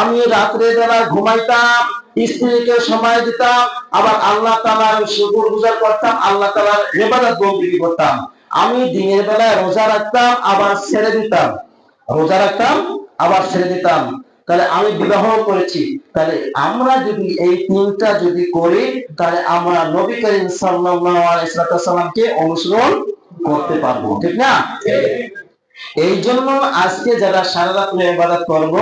আমি রাত্রে বেলা ঘুমাইতাম, স্ত্রীকে সময় দিতাম, আবার আল্লাহ তালার শুকুর গুজার করতাম, আল্লাহ তালার ইবাদত বন্দিগি করতাম। আমি দিনের বেলায় রোজা রাখতাম, আবার ছেড়ে দিতাম। রোজা রাখতাম, আবার ছেড়ে দিতাম। তাহলে আমি বিবাহ করেছি। তাহলে আমরা যদি এই তিনটা যদি করি, তাহলে আমরা নবী করিম সাল্লামকে অনুসরণ করতে পারব, ঠিক না? এই জন্য আজকে যারা সারা রাত ইবাদত করব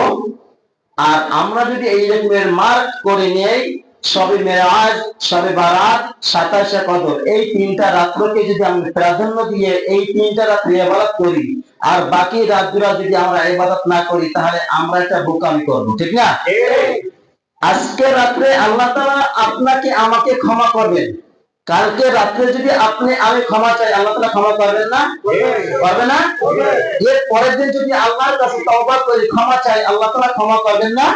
আর আমরা যদি এই রকমের মার্ক করে নেই সবে মেরাজ সবে বারাত সাতাশে কদর এই তিনটা রাত্রকে যদি আমরা প্রাধান্য দিয়ে এই তিনটা রাত্রে ইবাদত করি আর বাকি রাতগুলো যদি আমরা ইবাদত না করি তাহলে আমরা একটা বোকামি করব ঠিক না? আজকে রাত্রে আল্লাহ তাআলা আপনাকে আমাকে ক্ষমা করবেন। কালকে রাত্রে যদি আপনি আমি ক্ষমা চাই আল্লাহ তাআলা ক্ষমা করবেন না? করবে না? এর পরের দিন যদি আল্লাহর কাছে তওবা করি ক্ষমা চাই আল্লাহ তাআলা ক্ষমা করবেন না?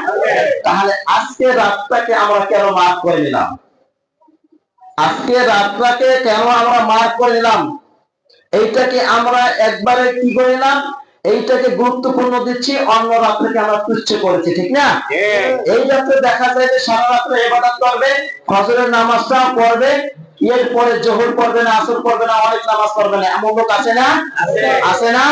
তাহলে আজকে রাতটাকে আমরা কেন মাফ করে নিলাম? আজকে রাতটাকে কেন আমরা মাফ করে নিলাম? এইটাকে আমরা একবারে কি করে নিলাম? এইটাকে গুরুত্বপূর্ণ দিচ্ছি অন্য রাত্রকে আমরা তুচ্ছ করেছি ঠিক না? এই রাত্রে দেখা যায় যে সারা রাত্রে ইবাদত করবে ফজরের নামাজটা পড়বে এরপরে জোহর পড়বে না আসর পড়বে না অনেক নামাজ পড়বে না। এমন লোক আছে না? আছে। না?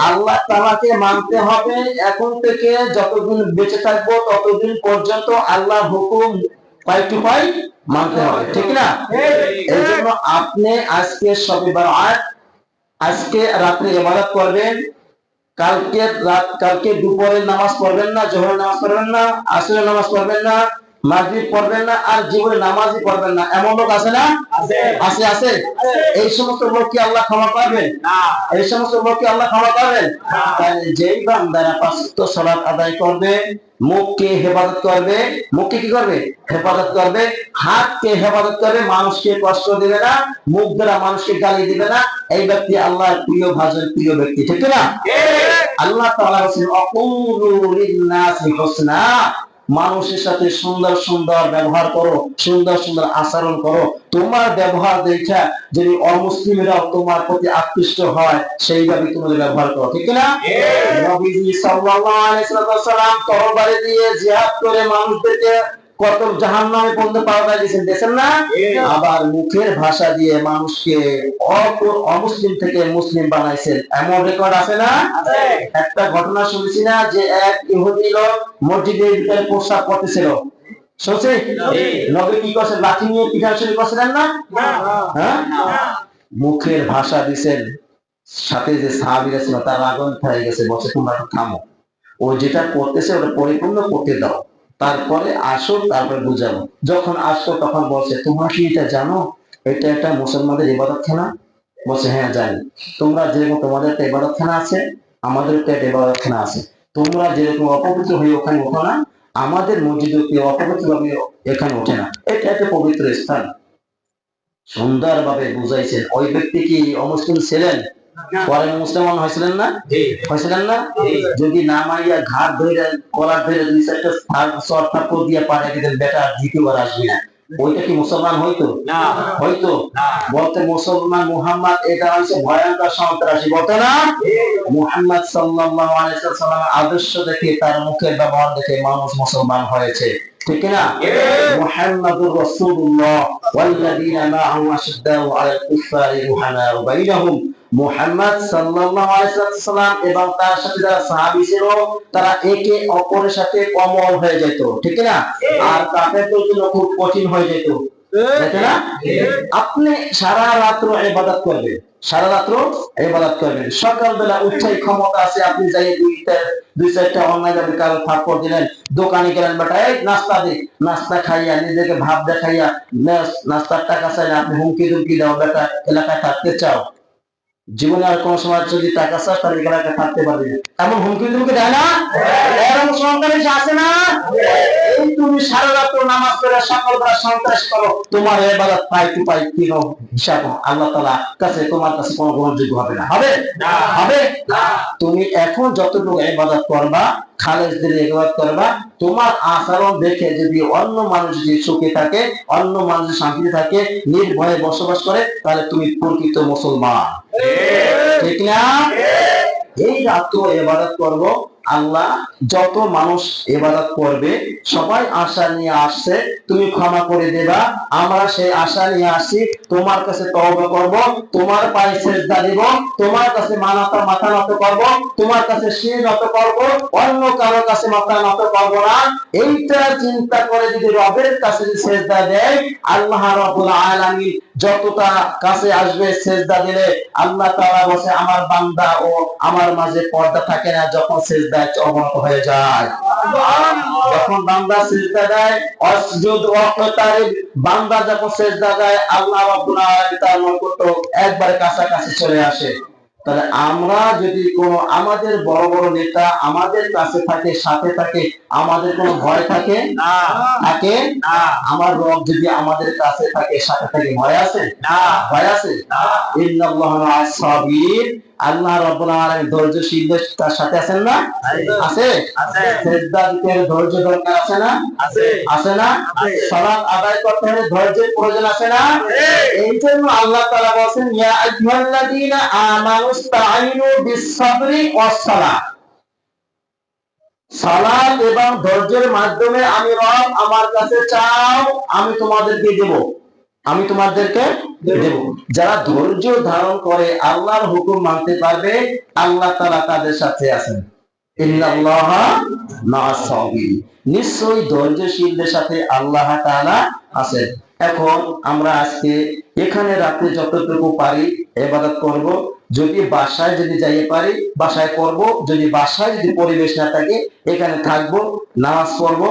আল্লাহ তাআলাকে মানতে হবে। এখন থেকে যতদিন বেঁচে থাকব ততদিন পর্যন্ত আল্লাহ হুকুম পাই টু পাই মানতে হবে। ঠিক না? এই জন্য আপনি আজকে শনিবার আট আজকে রাত্রে ইবাদত করবেন। কালকে রাত কালকে দুপুরের নামাজ পড়বেন না জোহরের নামাজ পড়বেন না আসরের নামাজ পড়বেন না। মাগরিব পড়বেন না আর জীবনে নামাজই পড়বেন না। এমন লোক আছে না? আছে। আছে এই সমস্ত লোক কি আল্লাহ ক্ষমা করবেন এই সমস্ত লোক কি আল্লাহ ক্ষমা করবেন তাহলে যেই বান্দারা পাঁচ ওয়াক্ত সালাত আদায় করবে মুখকে হেফাজত করবে মুখকে কি করবে? হেফাজত করবে। হাতকে হেফাজত করবে মানুষকে কষ্ট দিবে না মুখ দ্বারা মানুষকে গালি দিবে না। এই ব্যক্তি আল্লাহর প্রিয় ভাজন প্রিয় ব্যক্তি ঠিক না আল্লাহ তাআলা বলেন অকুলু লিন-নাসি হুসনা। মানুষের সাথে সুন্দর সুন্দর ব্যবহার করো সুন্দর সুন্দর আচরণ করো। তোমার ব্যবহার দেখা যে অমুসলিমরাও তোমার প্রতি আকৃষ্ট হয় সেইভাবে তোমাদের ব্যবহার করো ঠিক না নবীজি সাল্লাল্লাহু আলাইহি সাল্লাম তরবারি দিয়ে জিহাদ করে মানুষদেরকে কত জাহান্নামে পর্যন্ত পাওয়া দিয়েছেন দেখেন না? আবার মুখের ভাষা দিয়ে মানুষকে অমুসলিম থেকে মুসলিম বানাইছেন। এমন রেকর্ড আছে না? একটা ঘটনা শুনেছি না যে এক ইহুদি লোক মসজিদের ভিতরে প্রস্তাব করতেছিল। শুনছি নবী কি করছেন? লাঠি নিয়ে পিঠা শুরু করছিলেন না? হ্যাঁ? মুখের ভাষা দিছেন সাথে যে সাহাবিরা ছিল তার আগুন হয়ে গেছে। বসে তোমরা থামো। ও যেটা করতেছে ওটা পরিপূর্ণ করতে দাও। তারপরে আসো তারপরে বুঝাবো যখন আসো তখন বলছে, তোমরা কি এটা জানো? এটা একটা মুসলমানদের ইবাদত খানা বলছে হ্যাঁ জানি। তোমরা যেরকম তোমাদের একটা ইবাদতখানা আছে, আমাদের একটা ইবাদতখানা আছে। তোমরা যেরকম অপবিত্র হয়ে ওখানে ওঠো না, আমাদের মসজিদে কেউ অপবিত্র ভাবে এখানে ওঠে না। এটা একটা পবিত্র স্থান। সুন্দরভাবে বুঝাইছেন ওই ব্যক্তি কি অমুসলিম ছিলেন? পরে মুসলমান হয়েছিলেন না? হয়েছিলেন না? যদি না মাইয়া ঘাট ধরে কলার ধরে দুই চারটা সর থাপ্পড় দিয়ে পারে দিতেন বেটা দ্বিতীয়বার আসবি না। ওইটা কি মুসলমান হইতো? হয়তো বলতে মুসলমান মুহাম্মদ এটা হচ্ছে ভয়ঙ্কর সন্ত্রাসী। বলতো না? মুহাম্মদ সাল্লাল্লাহু আলাইহি সাল্লাম আদর্শ দেখে তার মুখের ব্যবহার দেখে মানুষ মুসলমান হয়েছে। ঠিক না? মুহাম্মাদুর রাসূলুল্লাহ ওয়াল্লাযীনা মা'আহু আশিদ্দাউ আলাল কুফফারি রুহামাউ বাইনাহুম মুহাম্মদ সাল্লাম এবং তার সাথে যারা সাহাবী ছিল, তারা একে অপরের সাথে কমল হয়ে যেত, ঠিক না? আর কাফেরদের জন্য খুব কঠিন হয়ে যেত আপনি সারা রাত্র ইবাদত করবেন, সারা রাত্র ইবাদত করবেন। সকালবেলা উঠাই ক্ষমতা আছে, আপনি যাই দুইটা, দুই চারটা অন্যায় যাবে কারও করে দিলেন, দোকানে গেলেন বেটা এই নাস্তা দে, নাস্তা খাইয়া, নিজেকে ভাব দেখাইয়া নাস- নাস্তার টাকা চাইলে আপনি হুমকি দুমকি দাও, বেটা, এলাকায় থাকতে চাও। জীবনে আর কোন সময় যদি টাকা চাস তাহলে এলাকায় থাকতে পারবি না। এমন হুমকি তুমি দেয় না? এরকম সন্ত্রাস আসে না? তুমি সারা রাত নামাজ পড়ে সকালবেলা সন্ত্রাস করো। তোমার এবাদত পাই টু পাই তিন হিসাব আল্লাহ তালা কাছে তোমার কাছে কোনো গ্রহণযোগ্য হবে না। হবে? না। হবে? তুমি এখন যতটুকু এবাদত করবা খালেজ দিলে ইবাদত করবা তোমার আচরণ দেখে যদি অন্য মানুষ যদি সুখে থাকে অন্য মানুষ শান্তিতে থাকে নির্ভয়ে বসবাস করে তাহলে তুমি প্রকৃত মুসলমান। ঠিক। না? এই রাত্র ইবাদত করব। আল্লাহ যত মানুষ ইবাদত করবে, সবাই আশা নিয়ে আসছে, তুমি ক্ষমা করে দেবা, আমরা সেই আশা নিয়ে আসছি তোমার কাছে তওবা করব, তোমার পায়ে সেজদা দিব, তোমার কাছে মানাতা মাথা নত করব, তোমার কাছে শির নত করব, অন্য কারও কাছে মাথা নত করব না। এইটা চিন্তা করে যদি রবের কাছে সেজদা দেয়, আল্লাহ রাব্বুল আলামিন যতটা কাছে আসবে সেজদা দিলে আল্লাহ তাআলা বসে আমার বান্দা ও আমার মাঝে পর্দা থাকে না, যখন সেজদায় অবনত হয়ে যায়। যখন বান্দা সেজদা দেয় অসজুদ ওয়াক্তারিব বান্দা যখন সেজদা দেয় আল্লাহ রাব্বুল আলামিন তার নৈকট্য একবারে কাছাকাছি চলে আসে। তাহলে আমরা যদি কোনো আমাদের বড় বড় নেতা আমাদের কাছে থাকে সাথে থাকে আমাদের কোনো ভয় থাকে? না। থাকে? না। আমার রব যদি আমাদের কাছে থাকে সাথে থাকে ভয় আছে? না। ভয় আছে? ইন্নাল্লাহা সাবির আল্লাহ রাব্বুল আলামিন ধৈর্যশীলদের তার সাথে আছেন না? আছে। আছে। সেজদা দিতে ধৈর্য দরকার আছে না? আছে। আছে না। সালাত আদায় করতে হলে ধৈর্যের প্রয়োজন আছে না? এই জন্য আল্লাহ তাআলা বলেন ইয়া আইয়ুহাল্লাযীনা আমানুস্তাঈনু বিস-সাবরি ওয়াস-সালাহ সালাত এবং ধৈর্যের মাধ্যমে আমি রব আমার কাছে চাও আমি তোমাদেরকে দেব। আমি তোমাদেরকে দেব। যারা ধৈর্য ধারণ করে আল্লাহর হুকুম মানতে পারবে, আল্লাহ তারা তাদের সাথে আছেন। নিশ্চয়ই ধৈর্যশীলদের সাথে আল্লাহ তাআলা আছেন। এখন আমরা আজকে এখানে রাতে যতটুকু পারি এবাদত করব। যদি বাসায় যদি যাইতে পারি, বাসায় করব যদি বাসায় যদি পরিবেশ না থাকে, এখানে থাকব, নামাজ পড়ব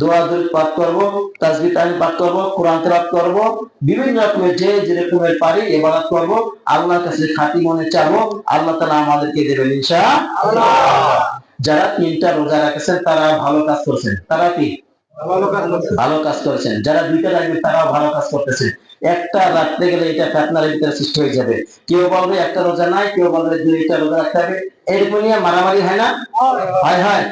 দোয়া দরুদ পাঠ করব তাসবিহ তাহলিল পাঠ করব, কোরআন তেলাওয়াত করব, বিভিন্ন রকমের যে যেরকমের পারি ইবাদত করব, আল্লাহর কাছে খাঁটি মনে চাবো, আল্লাহ তাআলা আমাদেরকে দেবেন ইনশাআল্লাহ। যারা তিনটা রোজা রাখেছেন, তারা ভালো কাজ করছেন। তারা কি? ভালো কাজ করেছেন। যারা দুইটা রাখবেন, তারাও ভালো কাজ করতেছে একটা রাখতে গেলে এটা ফেতনার ভিতরে সৃষ্টি হয়ে যাবে। কেউ বলবে একটা রোজা নাই, কেউ বলবে দুইটা রোজা রাখতে হবে। এরকম নিয়ে মারামারি হয় না? হয় হয়।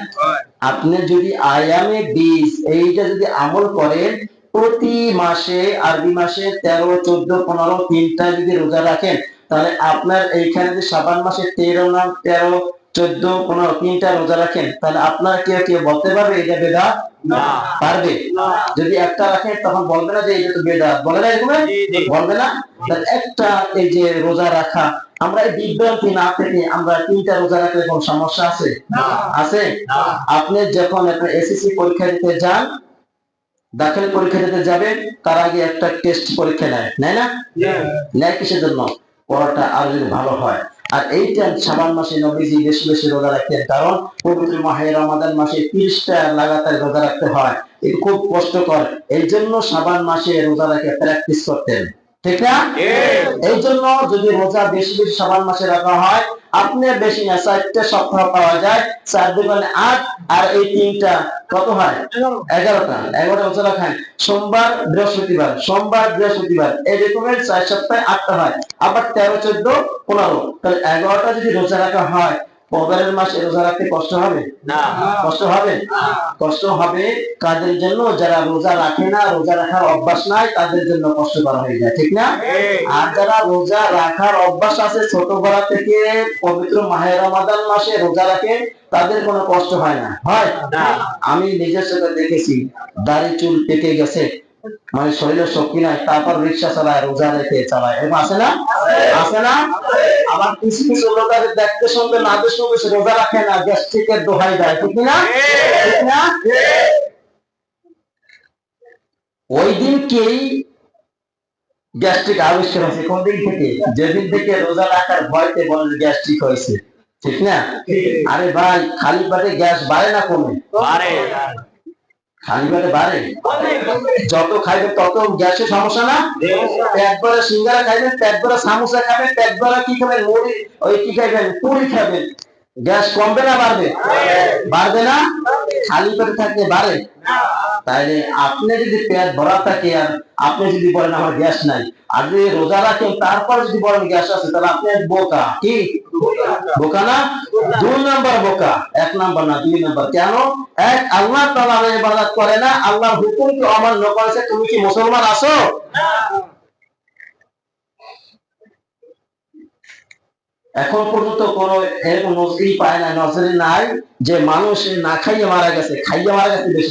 আপনি যদি আয়ামে বীজ, এইটা যদি আমল করেন, প্রতি মাসে, আরবি মাসে তেরো, চোদ্দ, পনেরো, তিনটা যদি রোজা রাখেন, তাহলে আপনার এইখানে যদি সাবান মাসে তেরো না তেরো চোদ্দ পনেরো তিনটা রোজা রাখেন তাহলে আপনার কেউ কেউ বলতে পারবে এটা বেদা পারবে? যদি একটা রাখেন তখন বলবে না যে এটা তো বেদাত। বলে না এরকম। বলবে না? তাহলে একটা এই যে রোজা রাখা আমরা বিভ্রান্তি না থেকে আমরা তিনটা রোজা রাখলে কোন সমস্যা আছে? আছে? আপনি যখন একটা এসএসসি পরীক্ষা দিতে যান দাখিল পরীক্ষা দিতে যাবেন তার আগে একটা টেস্ট পরীক্ষা নেয় নেয় না? নেয় কিসের জন্য? পড়াটা আরও যদি ভালো হয়। আর এইটা সাবান মাসে নবীজি বেশি বেশি রোজা রাখতেন। কারণ পবিত্র মাহে রমাদান মাসে তিরিশটা লাগাতার রোজা রাখতে হয়। এটা খুব কষ্টকর। এই জন্য সাবান মাসে রোজা রাখে প্র্যাকটিস করতেন। ঠিক না? এই জন্য যদি রোজা বেশি বেশি সাবান মাসে রাখা হয় আপনি বেশি না চারটে সপ্তাহ পাওয়া যায় চার দুগুণে আট আর এই তিনটা কত হয়? এগারোটা। এগারোটা রোজা রাখায় সোমবার বৃহস্পতিবার সোমবার বৃহস্পতিবার এই রকমের চার সপ্তাহে আটটা হয়। আবার তেরো চোদ্দ পনেরো তাহলে এগারোটা যদি রোজা রাখা হয় মাসে রোজা রাখতে কষ্ট হবে? না। কষ্ট হবে? কষ্ট হবে কাদের জন্য? যারা রোজা রাখে না রোজা রাখার অভ্যাস নাই তাদের জন্য কষ্ট করা হয়ে যায় ঠিক না? আর যারা রোজা রাখার অভ্যাস আছে ছোটবেলা থেকে পবিত্র মাহে রমাদান মাসে রোজা রাখে তাদের কোনো কষ্ট হয় না। হয়? না। আমি নিজের সাথে দেখেছি দাড়ি চুল পেকে গেছে মানে শরীরের শক্তি নাই, তারপর রিক্সা চালায়, রোজা রেখে চালায়। এরকম না? না? আবার কিছু কিছু দেখতে শুনতে, না শুনতে রোজা রাখে না দোহাই দেয়। ঠিক না? ওই গ্যাস্ট্রিক আবিষ্কার হয়েছে? কোন দিন থেকে? যেদিন থেকে রোজা রাখার ভয়তে বলে গ্যাস্ট্রিক হয়েছে। ঠিক না? আরে ভাই, খালি পেটে গ্যাস বাড়ে না কমে? পারে পেটে বাড়ে যত খাইবে তত গ্যাসের সমস্যা না? ভরা সিঙ্গারা খাইবেন, পেট ভরা সামোসা খাবেন, পেট ভরা কি খাবেন? মুড়ি, ওই কি খাইবেন? পুরি খাবেন। গ্যাস কমবে না বাড়বে? বাড়বে না? খালি পেটে থাকলে বাড়ে? তাইলে আপনি যদি পেট ভরা থাকে আর আপনি যদি বলেন আমার গ্যাস নাই, আর যদি রোজা রাখেন, তারপর যদি বলেন গ্যাস আছে, তাহলে আপনি বোকা। কি? বোকা না? দুই নাম্বার বোকা। এক নাম্বার না, দুই নাম্বার। কেন? এক, আল্লাহ তাআলা ইবাদত করে না, আল্লাহর হুকুমকে অমান্য করেছে? তুমি কি মুসলমান আছো? এখন পর্যন্ত কোনো এরকম নজরি পায় না নজরি নাই, যে মানুষ না খাইয়ে মারা গেছে, খাইয়ে মারা গেছে বেশি।